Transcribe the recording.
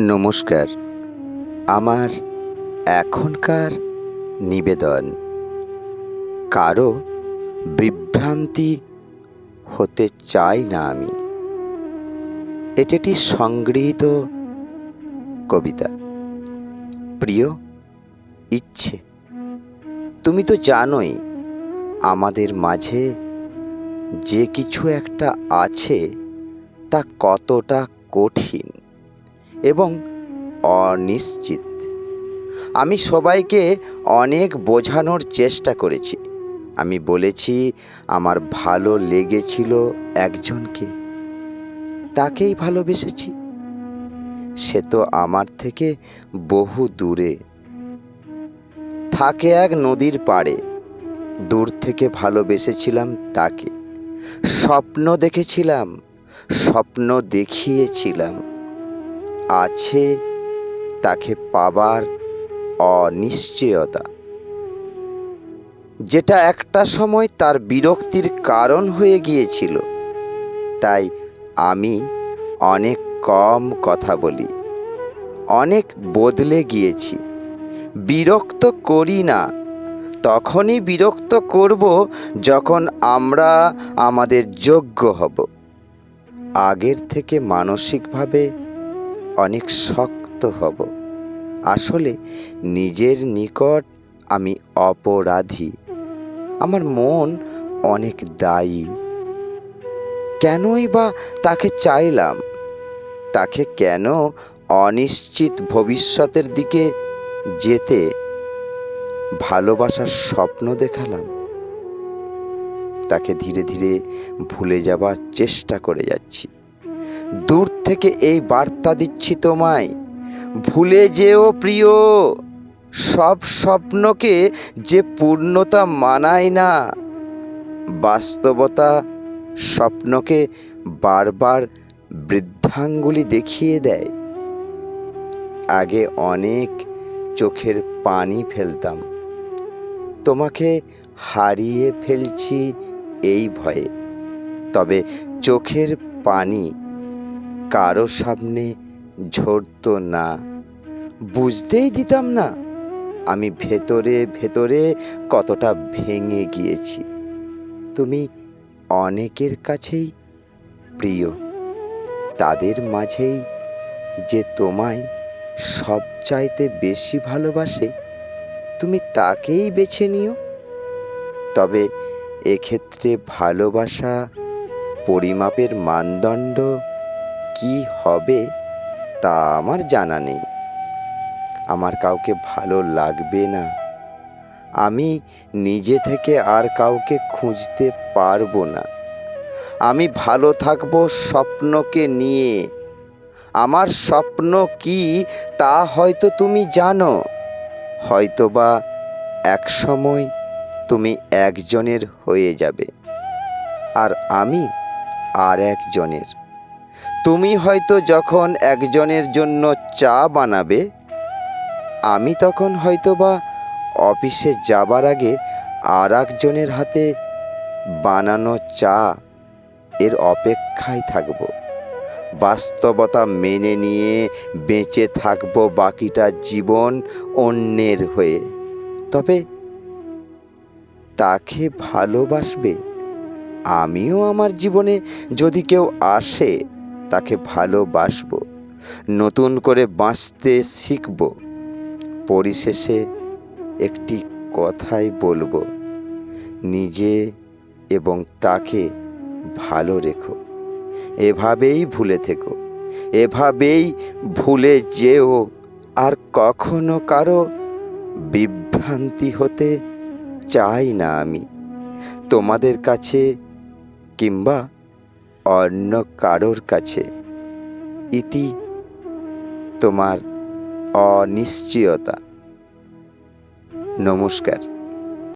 নমস্কার। আমার এখনকার নিবেদন, কারও বিভ্রান্তি হতে চাই না আমি। এটি একটি সংগৃহীত কবিতা। প্রিয়, ইচ্ছে, তুমি তো জানোই আমাদের মাঝে যে কিছু একটা আছে তা কতটা কঠিন। এবং অনিশ্চিত। আমি সবাইকে অনেক বোঝানোর চেষ্টা করেছি। আমি বলেছি, আমার ভালো লেগেছিল একজনকে। তাকেই ভালোবেসেছি। সে তো আমার থেকে বহু দূরে। থাকে এক নদীর পাড়ে। দূর থেকে ভালোবেসেছিলাম তাকে। স্বপ্ন দেখেছিলাম, স্বপ্ন দেখিয়েছিলাম। আছে তাকে পাবার অনিশ্চয়তা। যেটা একটা সময় তার বিরক্তির কারণ হয়ে গিয়েছিল। তাই আমি অনেক কম কথা বলি, অনেক বদলে গিয়েছি। বিরক্ত করি না, তখনই বিরক্ত করব যখন আমরা আমাদের যোগ্য হব। আগের থেকে মানসিকভাবে অনেক শক্ত হব। আসলে নিজের নিকট আমি অপরাধী। আমার মন অনেক দায়ী। কেনই বা তাকে চাইলাম? তাকে কেন অনিশ্চিত ভবিষ্যতের দিকে যেতে? ভালোবাসার স্বপ্ন দেখালাম। তাকে ধীরে ধীরে ভুলে যাবার চেষ্টা করে যাচ্ছি। দূর থেকে এই বার্তা দিচ্ছি তোমায়। ভুলে যেও প্রিয়, সব স্বপ্নকে যে পূর্ণতা মানায় না, বাস্তবতা স্বপ্নকে বারবার বৃদ্ধাঙ্গুলি দেখিয়ে দেয়। আগে অনেক চোখের পানি ফেলতাম, তোমাকে হারিয়ে ফেলছি এই ভয়ে। তবে চোখের পানি কারও সামনে ঝরতো না। বুঝতেই দিতাম না, আমি ভেতরে ভেতরে কতটা ভেঙে গিয়েছি। তুমি অনেকের কাছেই প্রিয়, তাদের মাঝেই যে তোমায় সবচাইতে বেশি ভালোবাসে, তুমি তাকেই বেছে নিও। তবে এক্ষেত্রে ভালোবাসা, পরিমাপের মানদণ্ড কি হবে তা আমার জানা নেই। আমার কাউকে ভালো লাগবে না। আমি নিজে থেকে আর কাউকে খুঁজতে পারব না। আমি ভালো থাকব স্বপ্নকে নিয়ে। আমার স্বপ্ন কি তা হয়তো তুমি জানো। হয়তোবা এক সময় তুমি একজনের হয়ে যাবে। আর আমি আর একজনের। তুমি হয়তো যখন একজনের জন্য চা বানাবে, আমি তখন হয়তোবা অফিসে যাবার আগে আর একজনের হাতে বানানো চা এর অপেক্ষায় থাকব। বাস্তবতা মেনে নিয়ে বেঁচে থাকব বাকিটা জীবন অন্যের হয়ে। তবে তাকে ভালোবাসবে? আমিও আমার জীবনে যদি কেউ আসে তাকে ভালোবাসবো, নতুন করে বাঁচতে শিখব। পরিশেষে একটি কথাই বলব, নিজে এবং তাকে ভালো রেখো। এভাবেই ভুলে থেকো, এভাবেই ভুলে যেও। আর কখনো কারও বিভ্রান্তি হতে চাই না আমি। তোমাদের কাছে কিংবা অন্য কারোর কাছে। ইতি তোমার অনিশ্চয়তা। নমস্কার।